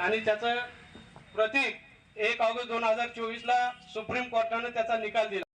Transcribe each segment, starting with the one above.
आणि त्याचं प्रतीक एक ऑगस्ट दोन हजार चोवीसला सुप्रीम कोर्टानं त्याचा निकाल दिला.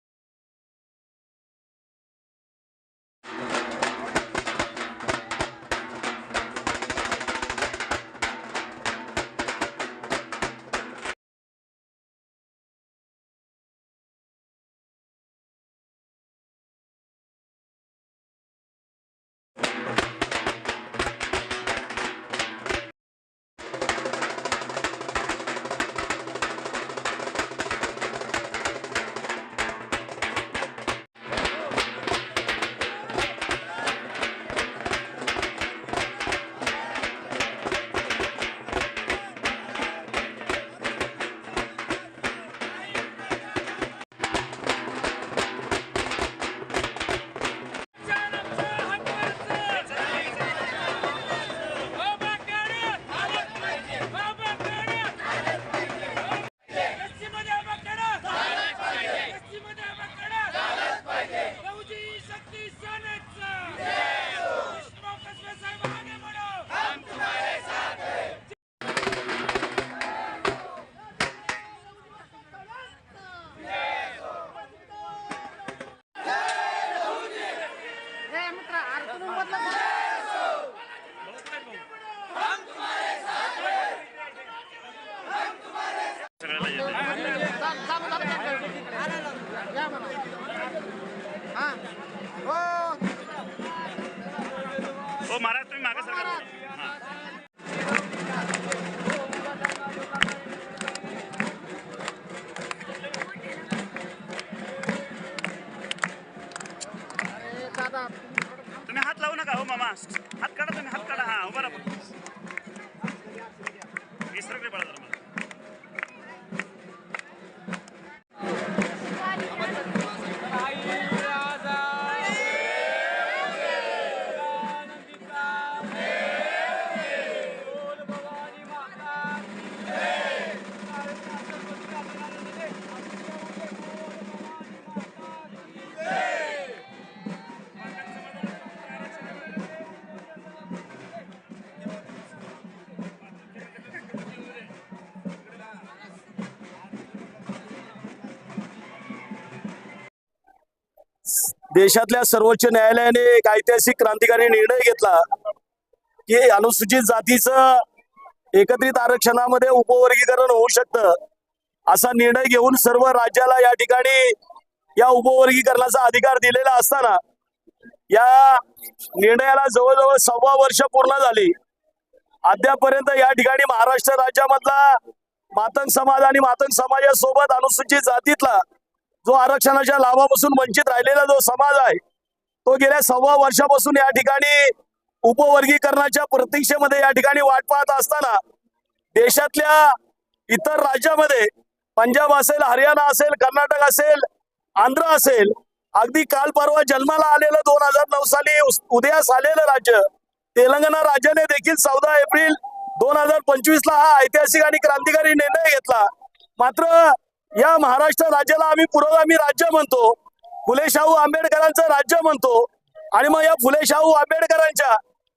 हो महाराज तुम्ही मागे सरकार तुम्ही हात लावू नका हो मामा. हात काढा तुम्ही हात काढा. हा उभा राहा विसरकडे पडा देशातल्या सर्वोच्च न्यायालयाने एक ऐतिहासिक क्रांतिकारी निर्णय घेतला की अनुसूचित जातीचं एकत्रित आरक्षणामध्ये उपवर्गीकरण होऊ शकतं असा निर्णय घेऊन सर्व राज्याला या ठिकाणी या उपवर्गीकरणाचा अधिकार दिलेला असताना या निर्णयाला जवळजवळ सव्वा वर्ष पूर्ण झाली. अद्यापर्यंत या ठिकाणी महाराष्ट्र राज्यामधला मातंग समाज आणि मातंग समाजासोबत अनुसूचित जातीतला जो आरक्षणाच्या लाभापासून वंचित राहिलेला जो समाज आहे तो गेल्या सव्वा वर्षापासून या ठिकाणी उपवर्गीकरणाच्या प्रतीक्षेमध्ये या ठिकाणी वाट पाहत असताना देशातल्या इतर राज्यामध्ये पंजाब असेल हरियाणा असेल कर्नाटक असेल आंध्र असेल अगदी काल परवा जन्माला आलेलं दोन हजार नऊ साली उदयास आलेलं राज्य तेलंगणा राज्याने देखील चौदा एप्रिल दोन हजार पंचवीस ला हा ऐतिहासिक आणि क्रांतिकारी निर्णय घेतला. मात्र या महाराष्ट्र राज्याला आम्ही पुरोगामी राज्य म्हणतो. फुले शाहू आंबेडकरांचं राज्य म्हणतो. आणि मग या फुले शाहू आंबेडकरांच्या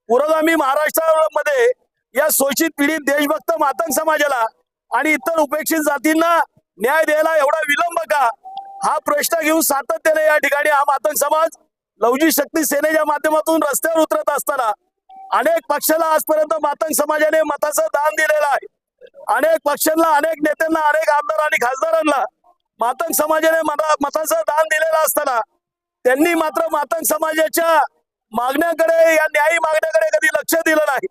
पुरोगामी महाराष्ट्रामध्ये या शोषित पीडित देशभक्त मातंग समाजाला आणि इतर उपेक्षित जातींना न्याय द्यायला एवढा विलंब का? हा प्रश्न घेऊन सातत्याने या ठिकाणी हा मातंग समाज लवजी शक्ती सेनेच्या माध्यमातून रस्त्यावर उतरत असताना अनेक पक्षाला आजपर्यंत मातंग समाजाने मताचं दान दिलेलं आहे. अनेक पक्षांना अनेक नेत्यांना अनेक आमदार आणि खासदारांना मातंग समाजाने मता- मताचं दान दिलेलं असताना त्यांनी मात्र मातंग समाजाच्या मागण्याकडे या न्यायी मागण्याकडे कधी लक्ष दिलं नाही.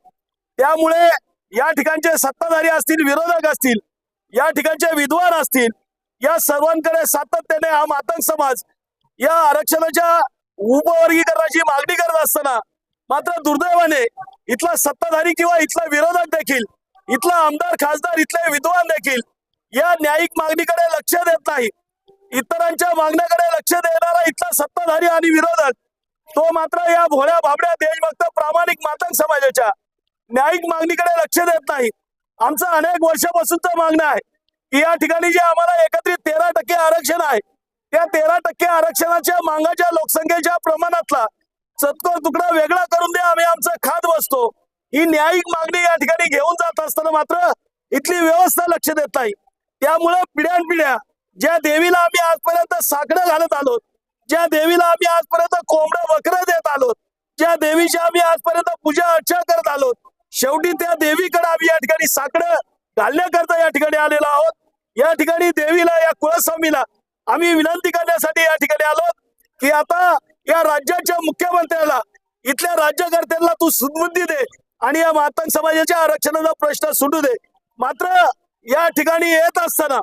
त्यामुळे या ठिकाणचे सत्ताधारी असतील विरोधक असतील या ठिकाणचे विद्वान असतील या सर्वांकडे सातत्याने हा मातंग समाज या आरक्षणाच्या उपवर्गीकरणाची मागणी करत असताना मात्र दुर्दैवाने इथला सत्ताधारी किंवा इथला विरोधक देखील इथला आमदार खासदार इथले विद्वान देखील या न्यायिक मागणीकडे लक्ष देत नाही. इतरांच्या मागण्याकडे लक्ष देणारा इथला सत्ताधारी आणि विरोधक तो मात्र या भोळ्या भाबड्या देशभक्त प्रामाणिक मातंग समाजाच्या न्यायिक मागणीकडे लक्ष देत नाही. आमचं अनेक वर्षापासूनचं मागणं आहे की या ठिकाणी जे आम्हाला एकत्रित तेरा टक्के आरक्षण आहे त्या तेरा टक्के आरक्षणाच्या मागाच्या लोकसंख्येच्या प्रमाणातला चतकोर तुकडा वेगळा करून द्या आम्ही आमचं खात बसतो. ही न्यायिक मागणी या ठिकाणी असताना मात्र इथली व्यवस्था लक्ष देत नाही. त्यामुळं पिढ्यानपिढ्या ज्या देवीला आम्ही आजपर्यंत साकडं घालत आलो ज्या देवीला आम्ही आजपर्यंत कोंबडं वक्र देत आलो ज्या देवीची आम्ही आजपर्यंत पूजा अर्चा करत आलो शेवटी त्या देवीकडे आम्ही या ठिकाणी साकडं घालण्याकरता या ठिकाणी आलेलो आहोत. या ठिकाणी देवीला या कुळस्वामीला आम्ही विनंती करण्यासाठी या ठिकाणी आलो की आता या राज्याच्या मुख्यमंत्र्याला इथल्या राज्यकर्त्यांना तू सुदबुद्धी दे आणि या मातंग समाजाच्या आरक्षणाचा प्रश्न सुटू दे. मात्र या ठिकाणी येत असताना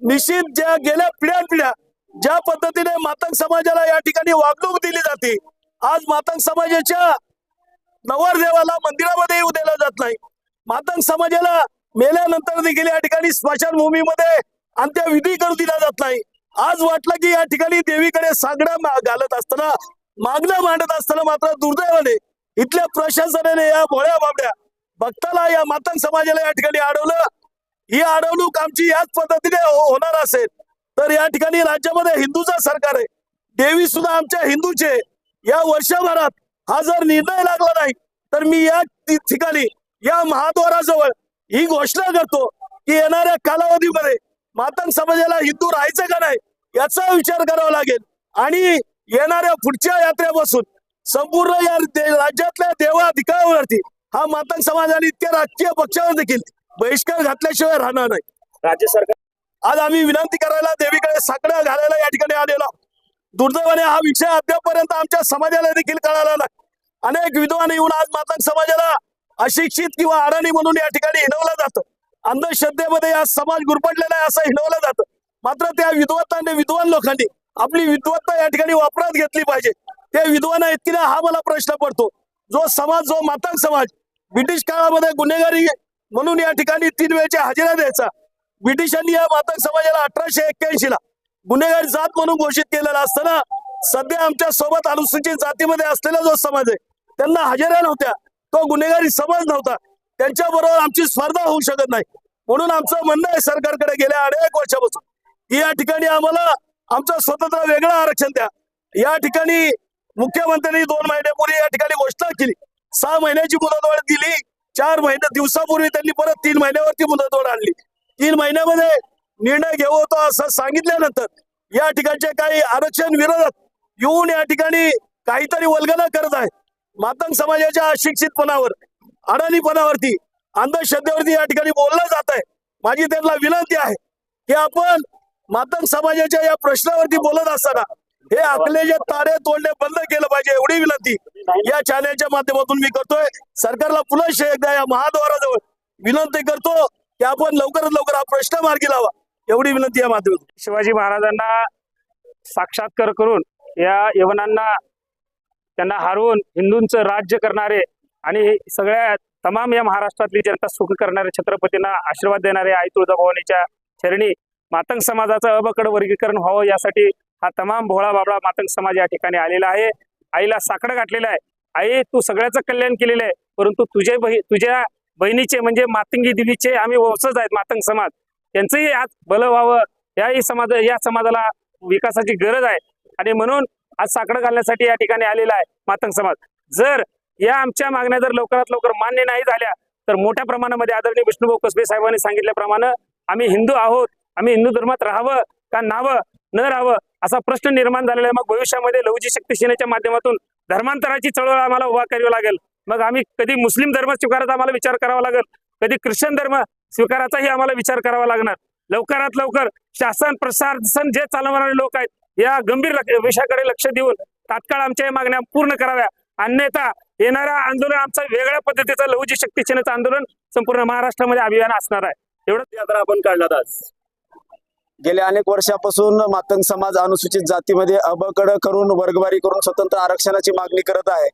निश्चित ज्या गेल्या पिढ्या पिढ्या ज्या पद्धतीने मातंग समाजाला या ठिकाणी वागणूक दिली जाते आज मातंग समाजाच्या नवरदेवाला मंदिरामध्ये येऊ दिला जात नाही. मातंग समाजाला मेल्यानंतर देखील या ठिकाणी स्मशानभूमीमध्ये अंत्यविधी करू दिला जात नाही. आज वाटलं की या ठिकाणी देवीकडे सांगणं घालत असताना मागणं मांडत असताना मात्र दुर्दैवाने इथल्या प्रशासनाने या भोळ्या बाबड्या भक्ताला या मातंग समाजाला या ठिकाणी अडवलं. ही अडवणूक आमची याच पद्धतीने हो-, होणार असेल. तर या ठिकाणी राज्यामध्ये हिंदूचा सरकार आहे. देवी सुद्धा आमच्या हिंदूचे या वर्षभरात हा जर निर्णय लागला नाही तर मी या ठिकाणी या महाद्वाराजवळ ही घोषणा करतो की येणाऱ्या कालावधीमध्ये मातंग समाजाला हिंदू राहायचं का नाही याचा विचार करावा लागेल. आणि येणाऱ्या पुढच्या यात्रेपासून संपूर्ण या राज्यातल्या राज्यातल्या देवाधिकारावरती हा मातंग समाज आणि इतक्या राजकीय पक्षावर देखील बहिष्कार घातल्याशिवाय राहणार नाही. राज्य सरकार आज आम्ही विनंती करायला देवीकडे साकडं घालायला या ठिकाणी आलेलो दुर्दैवाने हा विषय अद्यापपर्यंत आमच्या समाजाला देखील कळाला नाही. अनेक विद्वान येऊन आज मातंग समाजाला अशिक्षित किंवा अडाणी म्हणून या ठिकाणी हिणवलं जातं. अंधश्रद्धेमध्ये हा समाज गुरपटलेला आहे असं हिणवलं जातं. मात्र त्या विद्वत्तांनी विद्वान लोकांनी आपली विद्वत्ता या ठिकाणी वापरात घेतली पाहिजे. त्या विद्वाना इतकीने हा मला प्रश्न पडतो. जो समाज जो मातक समाज ब्रिटिश काळामध्ये गुन्हेगारी म्हणून या ठिकाणी तीन वेळच्या हजेरा द्यायचा. ब्रिटिशांनी या मातंग समाजाला अठराशे एक्क्याऐंशी ला गुन्हेगारी जात म्हणून घोषित केलेला असताना सध्या आमच्यासोबत अनुसूचित जातीमध्ये असलेला जो समाज आहे त्यांना हजेऱ्या नव्हत्या. तो गुन्हेगारी समाज नव्हता. त्यांच्या बरोबर आमची स्पर्धा होऊ शकत नाही. म्हणून आमचं म्हणणं आहे सरकारकडे गेल्या अनेक वर्षापासून की या ठिकाणी आम्हाला आमचं स्वतंत्र वेगळं आरक्षण द्या. या ठिकाणी मुख्यमंत्र्यांनी दोन महिन्यापूर्वी या ठिकाणी घोषणा केली. सहा महिन्याची मुदतवाढ दिली. चार महिने दिवसापूर्वी त्यांनी परत तीन महिन्यावरती मुदतवाढ आणली. तीन महिन्यामध्ये निर्णय घेऊ होतो असं सांगितल्यानंतर या ठिकाणचे काही आरक्षण विरोधात येऊन या ठिकाणी काहीतरी वल्गना करत आहे मातंग समाजाच्या अशिक्षितपणावर अडाणीपणावरती अंधश्रद्धेवरती या ठिकाणी बोललं जात आहे. माझी त्यांना विनंती आहे की आपण मातंग समाजाच्या या प्रश्नावरती बोलत असताना हे आपले जे तारे तोडणे बंद केलं पाहिजे एवढी विनंती. या चॅनलच्या माध्यमातून मी करतोय. सरकारला पुन्हा एकदा या महाद्वाराजवळ विनंती करतो की आपण लवकरात लवकर हा प्रश्न मार्गी लावा. एवढी विनंती या माध्यमातून. शिवाजी महाराजांना साक्षात्कार करून या यवनांना त्यांना हरवून हिंदूंचं राज्य करणारे आणि सगळ्या तमाम या महाराष्ट्रातली जनता सुख करणारे छत्रपतींना आशीर्वाद देणारे आई तुळजाभवानीच्या चरणी मातंग समाजाचं अबकड वर्गीकरण व्हावं यासाठी हा तमाम भोळा बाबळा मातंग समाज या ठिकाणी आलेला आहे. आईला साकडं घातलेलं आहे. आई तू सगळ्याचं कल्याण केलेलं आहे. परंतु तुझे बही तुझ्या बहिणीचे म्हणजे मातंगी दिलीचे आम्ही वंशज आहेत मातंग समाज. त्यांचंही आज भलं व्हावं. याही समाज या समाजाला विकासाची गरज आहे. आणि म्हणून आज साकडं घालण्यासाठी या ठिकाणी आलेला आहे मातंग समाज. जर या आमच्या मागण्या जर लवकरात लवकर मान्य नाही झाल्या तर मोठ्या प्रमाणामध्ये आदरणीय विष्णुभाऊ कसबे साहेबांनी सांगितल्याप्रमाणे आम्ही हिंदू आहोत. आम्ही हिंदू धर्मात राहावं का नावं? न राहावं. असा प्रश्न निर्माण झालेला आहे. मग भविष्यामध्ये लवजी शक्ती सेनेच्या माध्यमातून धर्मांतराची चळवळ आम्हाला उभा करावी लागेल. मग आम्ही कधी मुस्लिम धर्म स्वीकारायचा आम्हाला विचार करावा लागेल. कधी ख्रिश्चन धर्म स्वीकाराचाही आम्हाला विचार करावा लागणार. लवकरात लवकर शासन प्रशासन जे चालवणारे लोक आहेत या गंभीर विषयाकडे लक्ष देऊन तात्काळ आमच्या या मागण्या पूर्ण कराव्या. अन्यथा येणाऱ्या आंदोलन आमचा वेगळ्या पद्धतीचं लहुजी शक्ती सेनेचं आंदोलन संपूर्ण महाराष्ट्रामध्ये अभियान असणार आहे. एवढंच यात्रा आपण काढला आज. गेल्या अनेक वर्षापासून मातंग समाज अनुसूचित जातीमध्ये अबकड करून वर्गवारी करून स्वतंत्र आरक्षणाची मागणी करत आहे.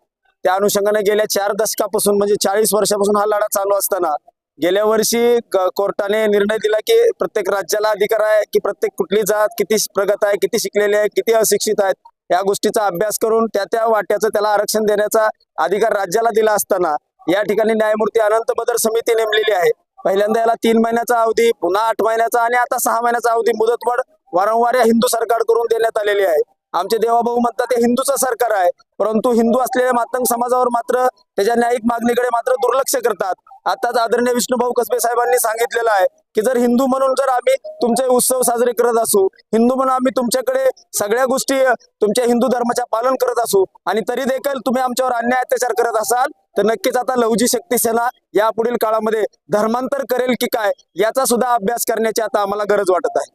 त्या अनुषंगाने गेल्या चार दशकापासून म्हणजे चाळीस वर्षापासून हा लढा चालू असताना गेल्या वर्षी कोर्टाने निर्णय दिला की प्रत्येक राज्याला अधिकार आहे की प्रत्येक कुठली जात किती प्रगत आहे किती शिकलेली आहे किती अशिक्षित आहेत या गोष्टीचा अभ्यास करून त्या त्या वाट्याचं त्याला आरक्षण देण्याचा अधिकार राज्याला दिला असताना या ठिकाणी न्यायमूर्ती अनंत बदर समिती नेमलेली आहे. पहिल्यांदा याला तीन महिन्याचा अवधी पुन्हा आठ महिन्याचा आणि आता सहा महिन्याचा अवधी मुदतवाढ वारंवार या हिंदू सरकारकडून देण्यात आलेली आहे. आमचे देवाभाऊ म्हणतात ते हिंदूचं सरकार आहे परंतु हिंदू असलेल्या मातंग समाजावर मात्र त्याच्या न्यायिक मागणीकडे मात्र दुर्लक्ष करतात. आताच आदरणीय विष्णुभाऊ कसबे साहेबांनी सांगितलेलं आहे की जर हिंदू म्हणून जर आम्ही तुमचे उत्सव साजरे करत असू हिंदू म्हणून आम्ही तुमच्याकडे सगळ्या गोष्टी तुमच्या हिंदू धर्माच्या पालन करत असू आणि तरी देखील तुम्ही आमच्यावर अन्याय अत्याचार करत असाल तर नक्कीच आता लवजी शक्ती सेना या पुढील काळामध्ये धर्मांतर करेल की काय याचा सुद्धा अभ्यास करण्याची आता आम्हाला गरज वाटत आहे.